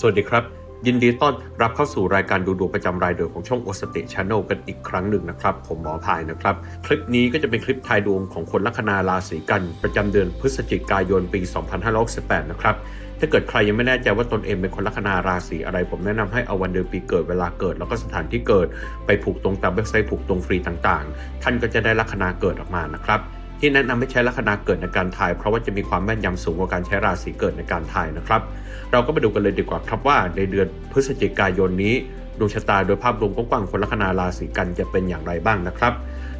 สวัสดีครับ ยินดีต้อนรับเข้าสู่รายการดูดวงประจำรายเดือนของช่องโอสติชานอลกันอีกครั้งหนึ่งนะครับ ผมหมอพายนะครับ คลิปนี้ก็จะเป็นคลิปทายดวงของคนลัคนาราศีกัน ประจำเดือนพฤศจิกายนปี 2568 นะครับถ้าเกิดใครยังไม่แน่ใจว่าตนเองเป็นคนลัคนาราศีอะไร ผมแนะนำให้เอาวันเดือนปีเกิดเวลาเกิด แล้วก็สถานที่เกิดไปผูกตรงตามเว็บไซต์ผูกตรงฟรีต่างๆ ท่านก็จะได้ลัคนาเกิดออกมานะครับ ที่แนะนำให้ใช้ลัคนาเกิดในการทาย เพราะว่าจะมีความแม่นยำสูงกว่าการใช้ราศีเกิดในการทายนะครับ เราก็มาดูกันเลยดีกว่าครับว่าในเดือนพฤศจิกายนนี้ดวงชะตาโดยภาพรวมกว้างๆคนลัคนาราศีกันจะเป็นอย่างไรบ้างนะครับ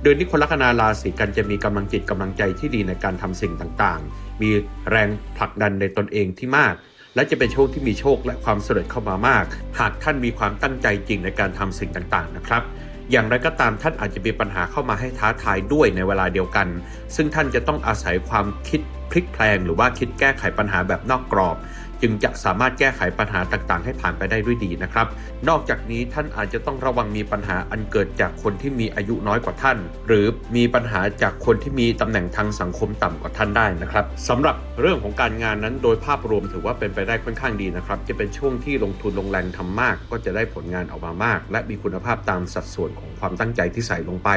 เดือนที่คนลัคนาราศีกันจะมีกำลังจิตกำลังใจที่ดีในการทำสิ่งต่างๆ มีแรงผลักดันในตนเองที่มาก และจะเป็นช่วงที่มีโชคและความสำเร็จเข้ามามาก หากท่านมีความตั้งใจจริงในการทำสิ่งต่างๆนะครับ อย่างไรก็ตามท่านอาจจะมีปัญหาเข้ามาให้ท้าทายด้วยในเวลาเดียวกัน ซึ่งท่านจะต้องอาศัยความคิดพลิกแพลงหรือว่าคิดแก้ไขปัญหาแบบนอกกรอบ จึงจะสามารถแก้ไขปัญหาต่างๆ ให้ผ่านไปได้ด้วยดีนะครับ นอกจากนี้ท่านอาจจะต้องระวังมีปัญหาอันเกิดจากคนที่มีอายุน้อยกว่าท่าน หรือมีปัญหาจากคนที่มีตำแหน่งทางสังคมต่ำกว่าท่านได้นะครับสำหรับเรื่องของการงานนั้นโดยภาพรวมถือว่าเป็นไปได้ค่อนข้างดีนะครับ จะเป็นช่วงที่ลงทุนลงแรงทำมาก ก็จะได้ผลงานออกมามาก และมีคุณภาพตามสัดส่วนของความตั้งใจที่ใส่ลงไป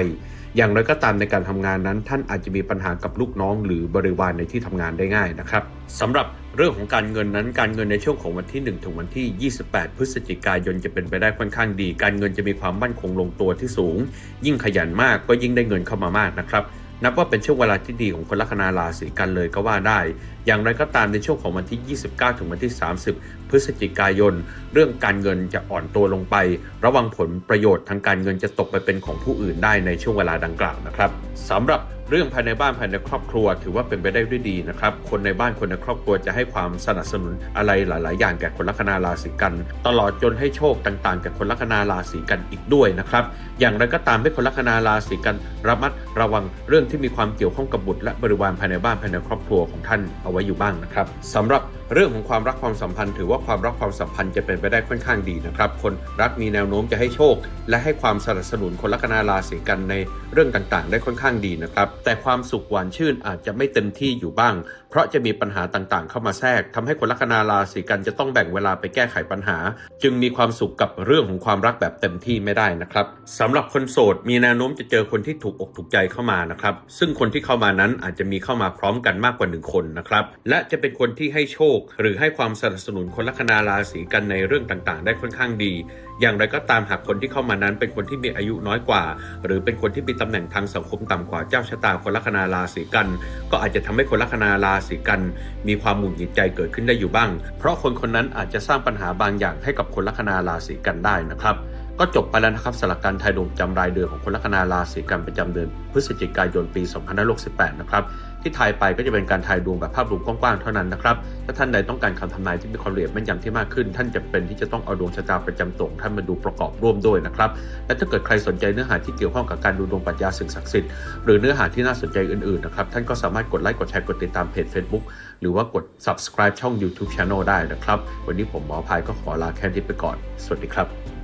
อย่างไรก็ตามในการทำงานนั้น ท่านอาจจะมีปัญหากับลูกน้อง หรือบริวารในที่ทำงานได้ง่ายนะครับสำหรับเรื่องของการเงินนั้น การเงินในช่วงของวันที่ 1 ถึงวันที่ 28 พฤศจิกายนจะเป็นไปได้ค่อนข้างดี การเงินจะมีความมั่นคงลงตัวที่สูง ยิ่งขยันมากก็ยิ่งได้เงินเข้ามามากนะครับ นับว่าเป็นช่วงเวลาที่ดีของคนลัคนาราศีกันเลยก็ว่าได้ อย่างไรก็ตามในช่วงของวันที่ 29 ถึงวันที่ 30 พฤศจิกายน เรื่องการเงินจะอ่อนตัวลงไป ระวังผลประโยชน์ทางการเงินจะตกไปเป็นของผู้อื่นได้ในช่วงเวลาดังกล่าวนะครับสำหรับ เรื่องภายในบ้านภายในครอบครัว ถือว่าเป็นไปได้ด้วยดีนะครับ คนในบ้านคนในครอบครัวจะให้ความสนับสนุนอะไรหลาย ๆ อย่างแก่คนลัคนาราศีกัน ตลอดจนให้โชคต่างๆแก่คนลัคนาราศีกันอีกด้วยนะครับ อย่างไรก็ตามให้คนลัคนาราศีกันระมัดระวังเรื่องที่มีความเกี่ยวข้องกับบุตรและบริวารภายในบ้านภายในครอบครัวของท่านเอาไว้อยู่บ้างนะครับสำหรับ เรื่องของความรักความสัมพันธ์ ถือว่าความรักความสัมพันธ์จะเป็นไปได้ค่อนข้างดีนะครับคนรักมีแนวโน้มจะให้โชค และให้ความสนับสนุนคนลัคนาราศีกันในเรื่องต่างๆ ได้ค่อนข้างดีนะครับแต่ความสุขหวานชื่นอาจจะไม่เต็มที่อยู่บ้าง เพราะจะมีปัญหาต่างๆ เข้ามาแทรกทำให้คนลัคนาราศีกันจะต้องแบ่งเวลาไปแก้ไขปัญหา จึงมีความสุขกับเรื่องของความรักแบบเต็มที่ไม่ได้นะครับสำหรับคนโสดมีแนวโน้มจะเจอคนที่ถูกอกถูกใจเข้ามานะครับซึ่งคนที่เข้ามานั้นอาจจะมีเข้ามาพร้อมกันมากกว่าหนึ่งคนนะครับและจะเป็นคนที่ให้โชคหรือให้ความสนับสนุนคนลัคนาราศีกันในเรื่องต่างๆ ได้ค่อนข้างดี อย่างไรก็ตามหากคนที่เข้ามานั้นเป็นคนที่มีอายุน้อยกว่า หรือเป็นคนที่มีตำแหน่งทางสังคมต่ำกว่าเจ้าชะตาคนลัคนาราศีกัน ก็อาจจะทำให้คนลัคนาราศีกัน มีความหงุดหงิดใจเกิดขึ้นได้อยู่บ้าง เพราะคนคนนั้นอาจจะสร้างปัญหาบางอย่างให้กับคนลัคนาราศีกันได้นะครับก็จบไปแล้วนะครับสำหรับการทายดวงจำรายเดือนของคนลัคนาราศีกันประจำเดือนพฤศจิกายนปี 2568 นะครับ ที่ทายไปก็จะเป็นการทายดวงแบบภาพรวมกว้างๆเท่านั้นนะครับ ถ้าท่านใดต้องการคำทำนายที่มีความละเอียดแม่นยำที่มากขึ้น ท่านจะเป็นที่จะต้องเอาดวงชะตาประจำตัวของท่านมาดูประกอบร่วมด้วยนะครับ และถ้าเกิดใครสนใจเนื้อหาที่เกี่ยวข้องกับการดูดวงปรัชญาสิ่งศักดิ์สิทธิ์หรือเนื้อหาที่น่าสนใจอื่นๆนะครับท่านก็สามารถกดไลค์กดแชร์กดติดตามเพจ Facebook หรือว่ากด subscribe ช่อง YouTube Channel ได้นะครับ วันนี้ผมหมอพายก็ขอลาแค่นี้ไปก่อน สวัสดีครับ